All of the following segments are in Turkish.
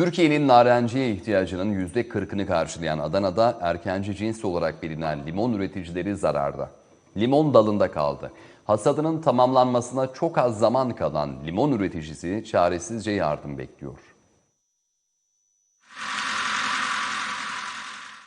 Türkiye'nin narenciye ihtiyacının %40'ını karşılayan Adana'da erkenci cins olarak bilinen limon üreticileri zararda. Limon dalında kaldı. Hasadının tamamlanmasına çok az zaman kalan limon üreticisi çaresizce yardım bekliyor.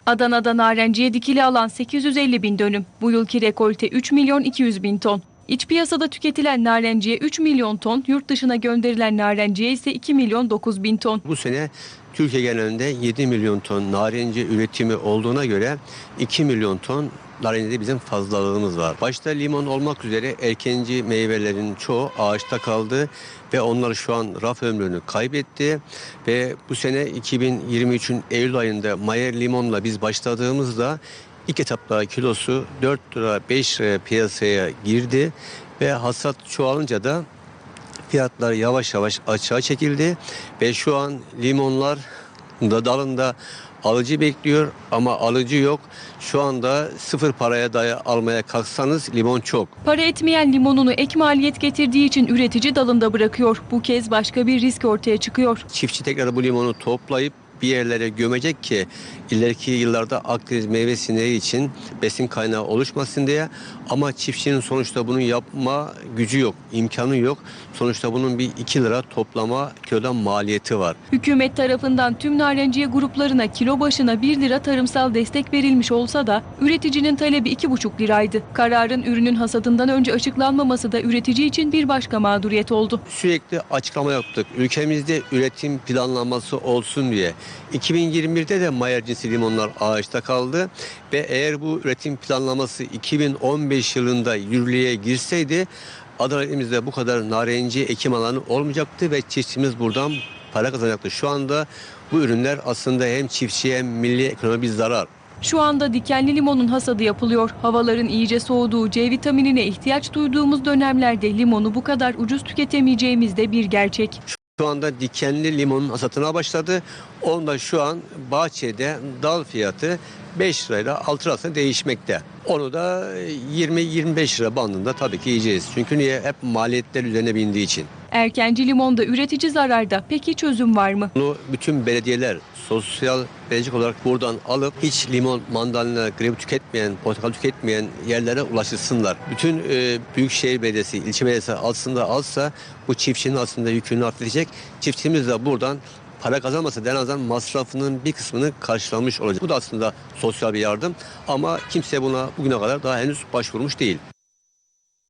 Adana'da narenciye dikili alan 850 bin dönüm. Bu yılki rekolte 3 milyon 200 bin ton. İç piyasada tüketilen narenciye 3 milyon ton, yurt dışına gönderilen narenciye ise 2 milyon 9 bin ton. Bu sene Türkiye genelinde 7 milyon ton narenciye üretimi olduğuna göre 2 milyon ton narenciye bizim fazlalığımız var. Başta limon olmak üzere erkenci meyvelerin çoğu ağaçta kaldı ve onlar şu an raf ömrünü kaybetti ve bu sene 2023'ün Eylül ayında Mayer limonla biz başladığımızda ilk etapta kilosu 4 lira 5 liraya piyasaya girdi ve hasat çoğalınca da fiyatlar yavaş yavaş aşağı çekildi ve şu an limonlar da dalında alıcı bekliyor ama alıcı yok. Şu anda sıfır paraya dahi almaya kalksanız limon çok. Para etmeyen limonunu ek maliyet getirdiği için üretici dalında bırakıyor. Bu kez başka bir risk ortaya çıkıyor. Çiftçi tekrar bu limonu toplayıp bir yerlere gömecek ki ileriki yıllarda Akdeniz meyve sineği için besin kaynağı oluşmasın diye. Ama çiftçinin sonuçta bunu yapma gücü yok, imkanı yok. Sonuçta bunun bir 2 lira toplama kilodan maliyeti var. Hükümet tarafından tüm narenciye gruplarına kilo başına 1 lira tarımsal destek verilmiş olsa da üreticinin talebi 2,5 liraydı. Kararın ürünün hasadından önce açıklanmaması da üretici için bir başka mağduriyet oldu. Sürekli açıklama yaptık. Ülkemizde üretim planlaması olsun diye. 2021'de de Mayer cinsi limonlar ağaçta kaldı ve eğer bu üretim planlaması 2015 yılında yürürlüğe girseydi Adana ilimizde bu kadar narenci ekim alanı olmayacaktı ve çiftçimiz buradan para kazanacaktı. Şu anda bu ürünler aslında hem çiftçiye hem milli ekonomi bir zarar. Şu anda dikenli limonun hasadı yapılıyor. Havaların iyice soğuduğu, C vitaminine ihtiyaç duyduğumuz dönemlerde limonu bu kadar ucuz tüketemeyeceğimiz de bir gerçek. Şu anda dikenli limonun hasatına başladı. Onda şu an bahçede dal fiyatı 5 lirayla 6 lira arasında değişmekte. Onu da 20-25 lira bandında tabii ki yiyeceğiz. Çünkü niye? Hep maliyetler üzerine bindiği için. Erkenci limonda üretici zararda. Peki çözüm var mı? Bunu bütün belediyeler sosyal belediyecilik olarak buradan alıp hiç limon, mandalina, grevi tüketmeyen, portakal tüketmeyen yerlere ulaşılsınlar. Bütün e, büyükşehir belediyesi, ilçe belediyesi aslında alsa bu çiftçinin aslında yükünü hafifletecek. Çiftçimiz de buradan para kazanmasa da en azından masrafının bir kısmını karşılamış olacak. Bu da aslında sosyal bir yardım ama kimse buna bugüne kadar daha henüz başvurmuş değil.